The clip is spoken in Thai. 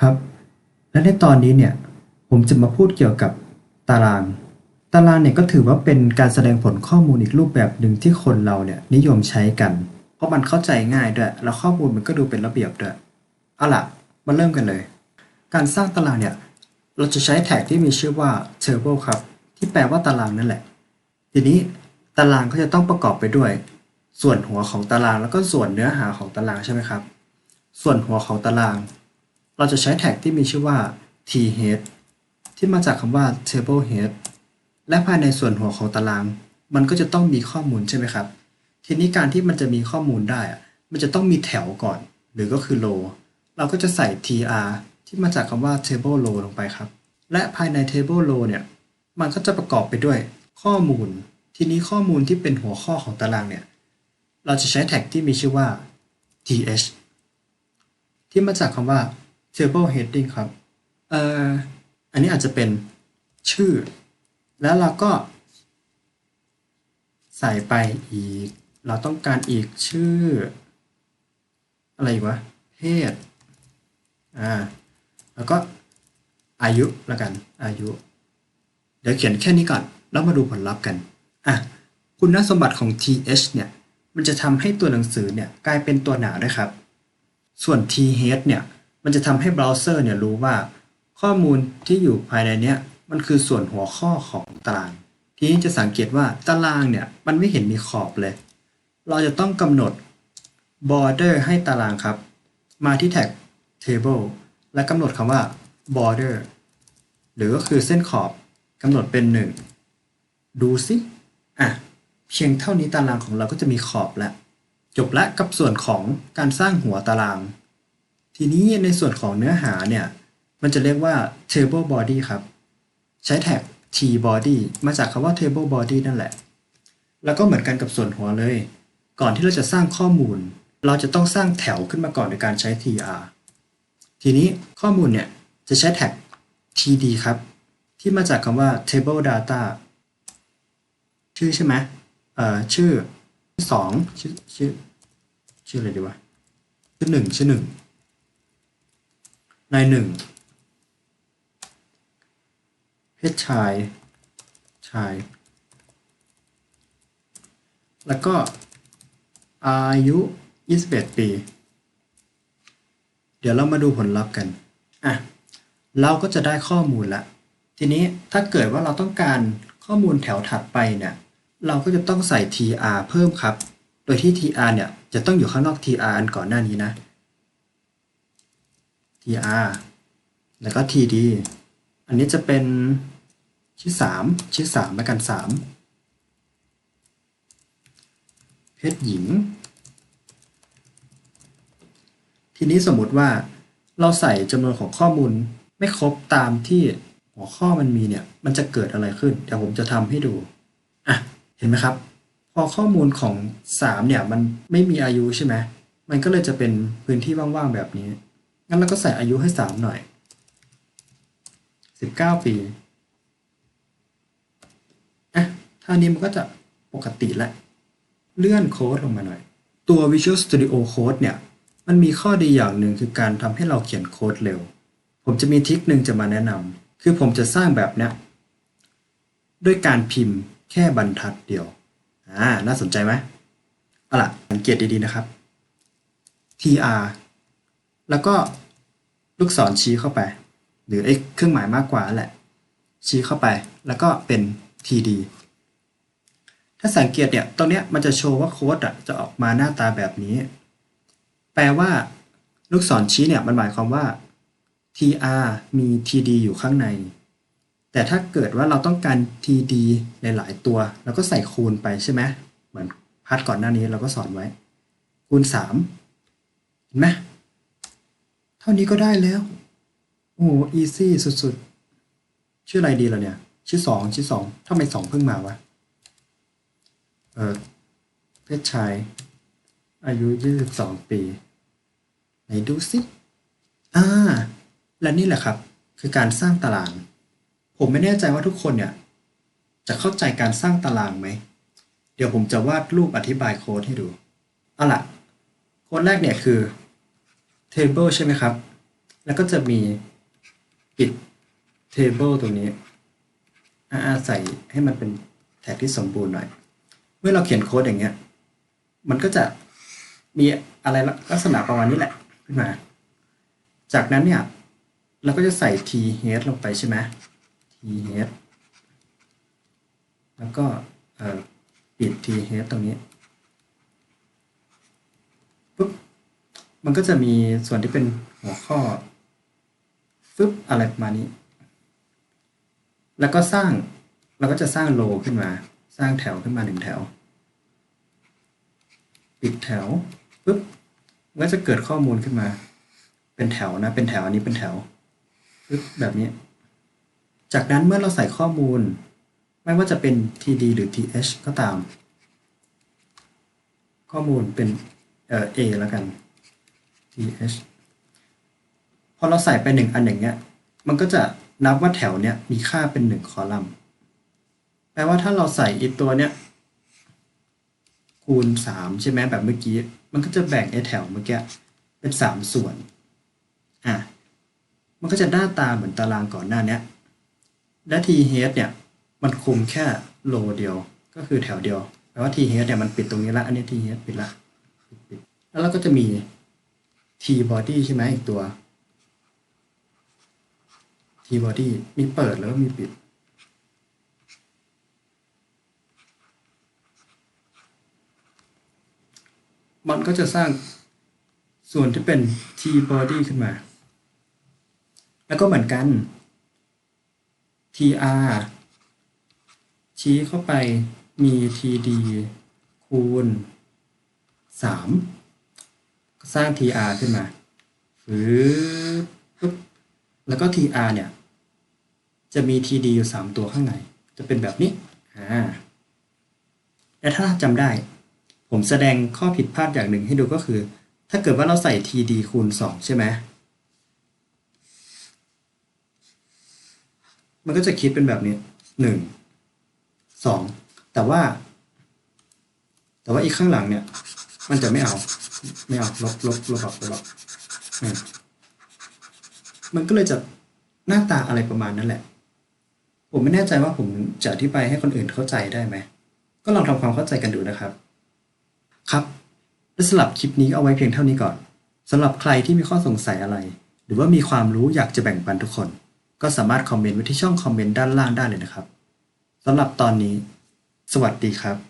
ครับ และในตอนนี้เนี่ยผมจะมาพูดเกี่ยวกับตาราง ตารางเนี่ยก็ถือว่าเป็นการแสดงผลข้อมูลอีกรูปแบบหนึ่งที่คนเราเนี่ยนิยมใช้กัน เพราะมันเข้าใจง่ายด้วย แล้วข้อมูลมันก็ดูเป็นระเบียบด้วย เอาล่ะ มาเริ่มกันเลย การสร้างตารางเนี่ย เราจะใช้แท็กที่มีชื่อว่า table ครับ ที่แปลว่าตารางนั่นแหละ ทีนี้ตารางก็จะต้องประกอบไปด้วย ส่วนหัวของตารางแล้วก็ส่วนเนื้อหาของตารางใช่ไหมครับ ส่วนหัวของตาราง เราจะใช้แท็กที่มีชื่อว่า thead ที่มาจากคำว่า table head และภายในส่วนหัวของตาราง มันก็จะต้องมีข้อมูลใช่ไหมครับ ทีนี้การที่มันจะมีข้อมูลได้ มันจะต้องมีแถวก่อน หรือก็คือ row เราก็จะใส่ tr ที่มาจากคำว่า table row ลงไปครับ และภายใน table row เนี่ย มันก็จะประกอบไปด้วยข้อมูล ทีนี้ข้อมูลที่เป็นหัวข้อของตารางเนี่ย เราจะใช้แท็กที่มีชื่อว่า th ที่มาจากคำว่า table heading ครับเอ่ออันนี้อาจจะเป็นชื่อ แล้วเราก็ ใส่ไปอีก เราต้องการอีกชื่อ อะไรอีกวะ เพศ อ่า แล้วก็อายุละกัน อายุ เดี๋ยวเขียนแค่นี้ก่อน แล้วมาดูผลลัพธ์กัน อะ คุณสมบัติของ th เนี่ย มันจะทำให้ตัวหนังสือเนี่ย กลายเป็นตัวหนาด้วยครับ ส่วน th เนี่ย มันจะทำให้เบราว์เซอร์เนี่ยรู้ว่า ข้อมูลที่อยู่ภายในเนี้ยมันคือส่วนหัวข้อของตาราง ทีนี้จะสังเกตว่าตารางเนี่ยมันไม่เห็นมีขอบเลย เราจะต้องกำหนด border ให้ตารางครับ มาที่แท็ก table และกำหนดคำว่า border หรือก็คือเส้นขอบกำหนดเป็น 1 ดูสิอะเพียงเท่านี้ตารางของเราก็จะมีขอบแล้ว จบละกับส่วนของการสร้างหัวตาราง ทีนี้ในส่วนของเนื้อหาเนี่ย มันจะเรียกว่า table body ครับ ใช้แท็ก t body มาจากคำว่า table body นั่นแหละ แล้วก็เหมือนกันกับส่วนหัวเลย ก่อนที่เราจะสร้างข้อมูล เราจะต้องสร้างแถวขึ้นมาก่อนในการใช้ tr ทีนี้ข้อมูลเนี่ยจะใช้แท็ก td ครับ ที่มาจากคำว่า table data ชื่อใช่ไหมเอ่อชื่อสองชื่อชื่อชื่ออะไรดีวะชื่อหนึ่งชื่อหนึ่ง นายหนึ่งเพศชายชาย แล้วก็อายุ 21 ปี เดี๋ยวเรามาดูผลลัพธ์กันอะเราก็จะได้ข้อมูลละทีนี้ถ้าเกิดว่าเราต้องการข้อมูลแถวถัดไปเนี่ย เราก็จะต้องใส่ tr เพิ่มครับ โดยที่ tr เนี่ยจะต้องอยู่ข้างนอก tr อันก่อนหน้านี้นะ tr แล้วก็ td อันนี้จะเป็นชื่อสามชื่อสามแล้วกันสามเพศหญิง ทีนี้สมมติว่าเราใส่จำนวนของข้อมูลไม่ครบตามที่หัวข้อมันมีเนี่ย มันจะเกิดอะไรขึ้น เดี๋ยวผมจะทำให้ดู อะ เห็นไหมครับ พอข้อมูลของสามเนี่ย มันไม่มีอายุใช่ไหม มันก็เลยจะเป็นพื้นที่ว่างๆแบบนี้ งั้นเราก็ใส่อายุให้สามหน่อยสิบเก้าปีอะท่านี้มันก็จะปกติแล้ว เลื่อนโค้ดลงมาหน่อย ตัว Visual Studio Code เนี่ย มันมีข้อดีอย่างหนึ่งคือการทำให้เราเขียนโค้ดเร็ว ผมจะมีทริคหนึ่งจะมาแนะนำคือผมจะสร้างแบบเนี้ยด้วยการพิมพ์แค่บรรทัดเดียว อ่า น่าสนใจไหมเอาล่ะสังเกตดีๆนะครับ tr แล้วก็ลูกศรชี้เข้าไป หรือไอ้เครื่องหมายมากกว่าแหละ ชี้เข้าไปแล้วก็เป็น td ถ้าสังเกตเนี่ยตรงเนี้ยมันจะโชว์ว่าโค้ดอะจะออกมาหน้าตาแบบนี้ แปลว่า ลูกศรชี้เนี่ยมันหมายความว่า tr มี td อยู่ข้างใน แต่ถ้าเกิดว่าเราต้องการ td ในหลายตัวเราก็ใส่คูณไปใช่ไหมเหมือนพาร์ทก่อนหน้านี้เราก็สอนไว้ คูณ 3 เห็นไหม ท่านี้ก็ได้แล้ว โอ้โห easy สุดๆ ชื่ออะไรดีล่ะเนี่ย ชื่อสองชื่อสองทำไมสองเพิ่งมาวะ เออเพศชาย อายุ22ปี ไหนดูสิอ่า และนี่แหละครับ คือการสร้างตาราง ผมไม่แน่ใจว่าทุกคนเนี่ย จะเข้าใจการสร้างตารางไหม เดี๋ยวผมจะวาดรูปอธิบายโค้ดให้ดู เอาล่ะ โค้ดแรกเนี่ยคือ table ใช่ไหมครับ แล้วก็จะมีปิด table ตรงนี้อาใส่ให้มันเป็นแท็กที่สมบูรณ์หน่อย เมื่อเราเขียนโค้ดอย่างเงี้ย มันก็จะมีอะไรลักษณะประมาณนี้แหละขึ้นมา จากนั้นเนี่ย เราก็จะใส่ t head ลงไปใช่ไหม t head แล้วก็ปิด t head ตรงนี้ปุ๊บ มันก็จะมีส่วนที่เป็นหัวข้อฟึบอะไรประมาณนี้ แล้วก็สร้างเราก็จะสร้างโลขึ้นมา สร้างแถวขึ้นมาหนึ่งแถว ปิดแถวปุ๊บมันก็จะเกิดข้อมูลขึ้นมา เป็นแถวนะ เป็นแถวอันนี้เป็นแถวปึ๊บแบบนี้ จากนั้นเมื่อเราใส่ข้อมูล ไม่ว่าจะเป็น td หรือ th ก็ตาม ข้อมูลเป็นเอ่อ a แล้วกัน th พอเราใส่ไปหนึ่งอันอย่างเงี้ย มันก็จะนับว่าแถวเนี้ยมีค่าเป็นหนึ่งคอลัมน์ แปลว่าถ้าเราใส่อีตัวเนี้ยคูณสามใช่ไหมแบบเมื่อกี้ มันก็จะแบ่งไอ้แถวเมื่อกี้เป็นสามส่วน อะ มันก็จะหน้าตาเหมือนตารางก่อนหน้าเนี้ย และ T.H. เนี่ย มันคุมแค่โลเดียว ก็คือแถวเดียว แปลว่า T.H. เนี่ยมันปิดตรงนี้ละ อันนี้ T.H. ปิดละปิดแล้วเราก็จะมี t body ใช่ไหมอีกตัว t body มีเปิดแล้วมีปิด มันก็จะสร้างส่วนที่เป็น t body ขึ้นมา แล้วก็เหมือนกัน tr ชี้เข้าไปมี td คูณ 3 สร้าง tr ขึ้นมาฟืบปุ๊บแล้วก็ tr เนี่ย จะมี td อยู่ 3 ตัวข้างใน จะเป็นแบบนี้อ่าและถ้าจำได้ ผมแสดงข้อผิดพลาดอย่างหนึ่งให้ดูก็คือ ถ้าเกิดว่าเราใส่ td คูณ 2 ใช่ไหมมันก็จะคิดเป็นแบบนี้1 2แต่ว่า แต่ว่าอีกข้างหลังเนี่ย มันจะไม่เอา ไม่เอาลบลบลบออกลบออกมันก็เลยจะหน้าตาอะไรประมาณนั้นแหละ ผมไม่แน่ใจว่าผมจะอธิบายให้คนอื่นเข้าใจได้ไหม ก็ลองทำความเข้าใจกันดูนะครับ ครับและสำหรับคลิปนี้เอาไว้เพียงเท่านี้ก่อนสำหรับใครที่มีข้อสงสัยอะไร หรือว่ามีความรู้อยากจะแบ่งปันทุกคน ก็สามารถคอมเมนต์ไว้ที่ช่องคอมเมนต์ด้านล่างได้เลยนะครับสำหรับตอนนี้ สวัสดีครับ